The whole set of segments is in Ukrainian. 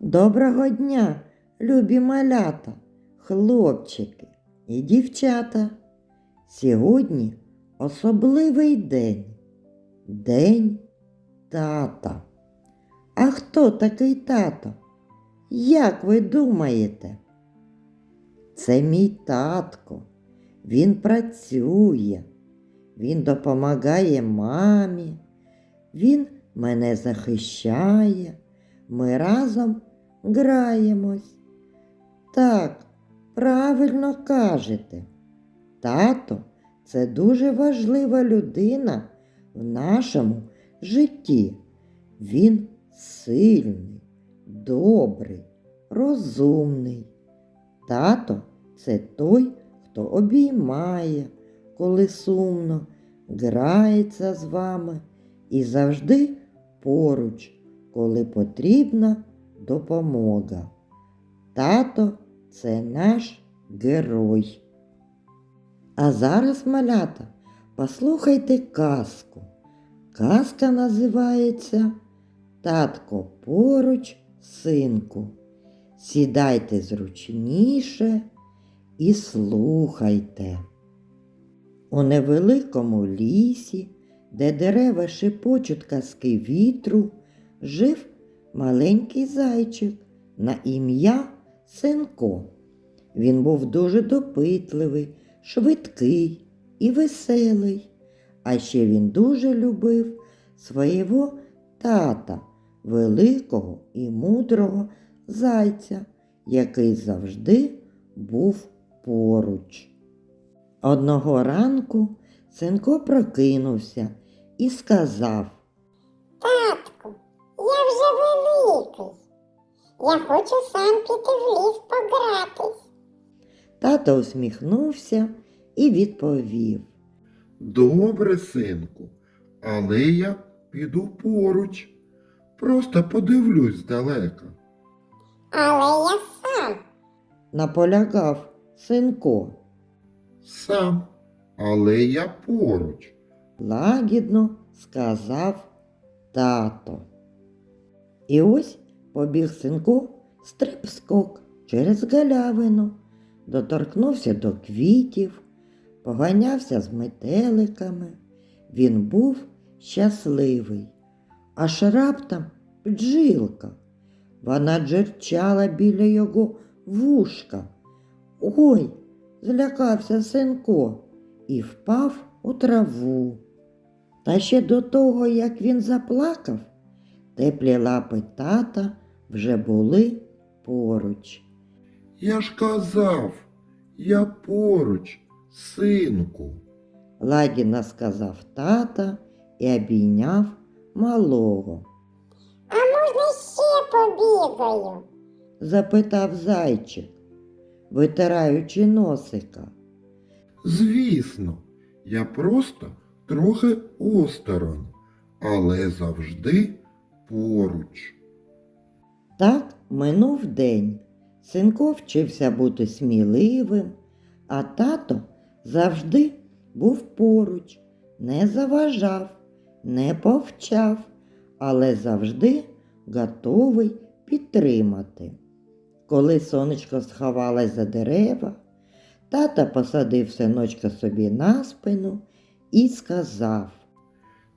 Доброго дня, любі малята, хлопчики і дівчата. Сьогодні особливий день. День тата. А хто такий тато? Як ви думаєте? Це мій татко. Він працює, він допомагає мамі, він мене захищає. Ми разом граємось. Так, правильно кажете. Тато це дуже важлива людина в нашому житті. Він сильний, добрий, розумний. Тато це той, хто обіймає, коли сумно, грається з вами і завжди поруч, коли потрібна допомога. Тато це наш герой. А зараз, малята, послухайте казку. Казка називається Татко поруч, синку. Сідайте зручніше і слухайте. У невеликому лісі, де дерева шепочуть казки вітру, жив маленький зайчик на ім'я Синко. Він був дуже допитливий, швидкий і веселий. А ще він дуже любив свого тата, великого і мудрого зайця, який завжди був поруч. Одного ранку Синко прокинувся і сказав я вже великий. Я хочу сам піти в ліс погратись. Тато усміхнувся і відповів. Добре, синку, але я піду поруч. Просто подивлюсь здалека. Але я сам. Наполягав Синко. Сам, але я поруч. лагідно сказав тато. І ось побіг синку стриб-скок через галявину, доторкнувся до квітів, поганявся з метеликами. Він був щасливий, аж раптом бджілка. Вона джерчала біля його вушка. Ой, злякався синко і впав у траву. Та ще до того, як він заплакав, теплі лапи тата вже були поруч. Я ж казав, я поруч, синку. Лагідно сказав тата і обійняв малого. А можна ще побігаю? Запитав зайчик, витираючи носика. Звісно, я просто трохи осторонь, але завжди поруч. Так минув день. Синко вчився бути сміливим, а тато завжди був поруч, не заважав, не повчав, але завжди готовий підтримати. Коли сонечко сховалось за дерева, тата посадив синочка собі на спину і сказав.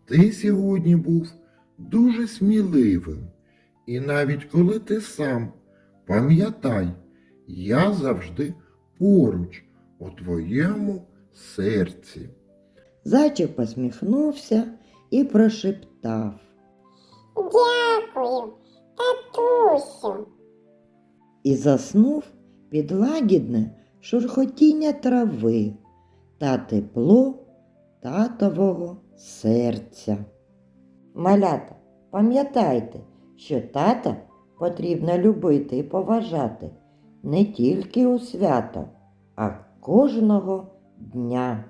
Ти сьогодні був дуже сміливим, і навіть коли ти сам, пам'ятай, я завжди поруч у твоєму серці. Зайчик посміхнувся і прошептав. Дякую, татусю. і заснув під лагідне шурхотіння трави та тепло татового серця. Малята, пам'ятайте, що тата потрібно любити і поважати не тільки у свято, а кожного дня.